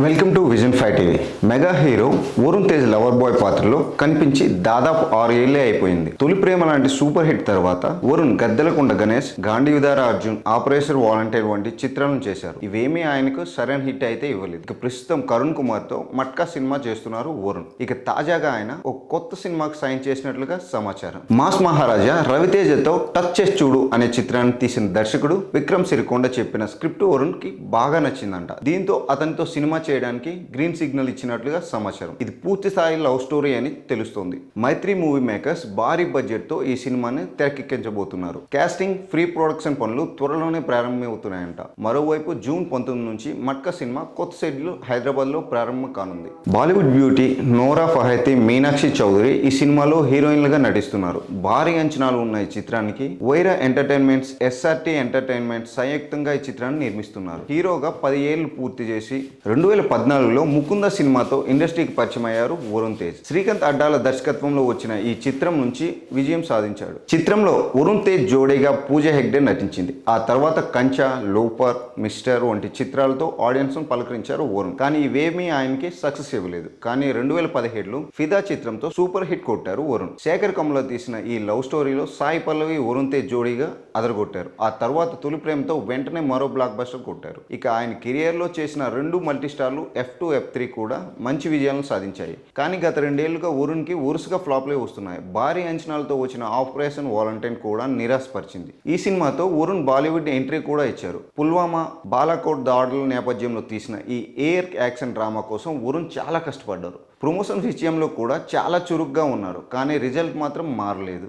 Welcome to vision five TV. Mega hero Varun Tej lover boy పాత్రలో కనిపించి దాదాపు ఆరు ఏళ్ళే అయిపోయింది. తొలి ప్రేమ లాంటి సూపర్ హిట్ తర్వాత వరుణ్ గద్దెలకొండ గణేష్ గాంధీవిదార అర్జున్ ఆపరేషన్ వాలంటీర్ వంటి చిత్రాలను చేశారు. ఇవేమీ ఆయనకు సరైన హిట్ అయితే ఇవ్వలేదు. ఇక ప్రస్తుతం కరుణ్ కుమార్తో మట్కా సినిమా చేస్తున్నారు వరుణ్. ఇక తాజాగా ఆయన ఒక కొత్త సినిమాకు సైన్ చేసినట్లుగా సమాచారం. మాస్ మహారాజా రవితేజతో టచ్ చేసి చూడు అనే చిత్రాన్ని తీసిన దర్శకుడు విక్రమ్ సిరికొండ చెప్పిన స్క్రిప్ట్ వరుణ్కి బాగా నచ్చిందంట. దీంతో అతనితో సినిమా చేయడానికి గ్రీన్ సిగ్నల్ ఇచ్చినట్లుగా సమాచారం. ఇది పూర్తి స్థాయి లవ్ స్టోరీ అని తెలుస్తోంది. మైత్రి మూవీ మేకర్స్ భారీ బడ్జెట్తో ఈ సినిమాని తెరకెక్కించబోతున్నారు. కాస్టింగ్ ఫ్రీ ప్రొడక్షన్ పనులు త్వరలోనే ప్రారంభమవుతున్నాయంట. మరోవైపు జూన్ పంతొమ్మిది నుంచి మట్కా సినిమా కొత్త షెడ్యూల్ హైదరాబాద్లో ప్రారంభం కానుంది. బాలీవుడ్ బ్యూటీ నోరా ఫహైతి మీనాక్షి చౌదరి ఈ సినిమాలో హీరోయిన్లుగా నటిస్తున్నారు. భారీ అంచనాలు ఉన్న ఈ చిత్రానికి వైరా ఎంటర్టైన్మెంట్స్ ఎస్ఆర్టీ ఎంటర్టైన్మెంట్ సంయుక్తంగా ఈ చిత్రాన్ని నిర్మిస్తున్నారు. హీరోగా పది ఏళ్ళు పూర్తి చేసి రెండు వేల పద్నాలుగులో ముకుంద సినిమాతో ఇండస్ట్రీకి పరిచయం అయ్యారు వరుణ్ తేజ్. శ్రీకాంత్ అడ్డాల దర్శకత్వంలో వచ్చిన ఈ చిత్రం నుంచి విజయం సాధించాడు. చిత్రంలో వరుణ్ తేజ్ జోడీగా పూజ హెగ్డే నటించింది. ఆ తర్వాత కంచ లోపర్ మిస్టర్ వంటి చిత్రాలతో ఆడియన్స్ పలకరించారు వరుణ్. కానీ ఇవేమీ ఆయనకి సక్సెస్ ఇవ్వలేదు. కానీ రెండు వేల పదిహేడులో ఫిదా చిత్రంతో సూపర్ హిట్ కొట్టారు వరుణ్. శేఖర్ కమల తీసిన ఈ లవ్ స్టోరీలో సాయి పల్లవి వరుణ్ తేజ్ జోడీగా అదరగొట్టారు. ఆ తర్వాత తొలి ప్రేమతో వెంటనే మరో బ్లాక్ బస్టర్ కొట్టారు. ఇక ఆయన కెరియర్లో చేసిన రెండు మల్టీ స్టార్లు ఎఫ్ టూ ఎఫ్ త్రీ కూడా మంచి విజయాలను సాధించాయి. కానీ గత రెండేళ్ళుగా ఊరునికి వరుసగా ఫ్లాప్లే వస్తున్నాయి. భారీ అంచనాలతో వచ్చిన ఆపరేషన్ వాలంటైన్ కూడా నిరాశపరిచింది. ఈ సినిమాతో వరుణ్ బాలీవుడ్ ఎంట్రీ కూడా ఇచ్చారు. పుల్వామా బాలాకోట్ దాడుల నేపథ్యంలో తీసిన ఈ ఎయిర్ యాక్షన్ డ్రామా కోసం వరుణ్ చాలా కష్టపడ్డారు. ప్రమోషన్ విషయంలో కూడా చాలా చురుగ్గా ఉన్నారు. కానీ రిజల్ట్ మాత్రం మారలేదు.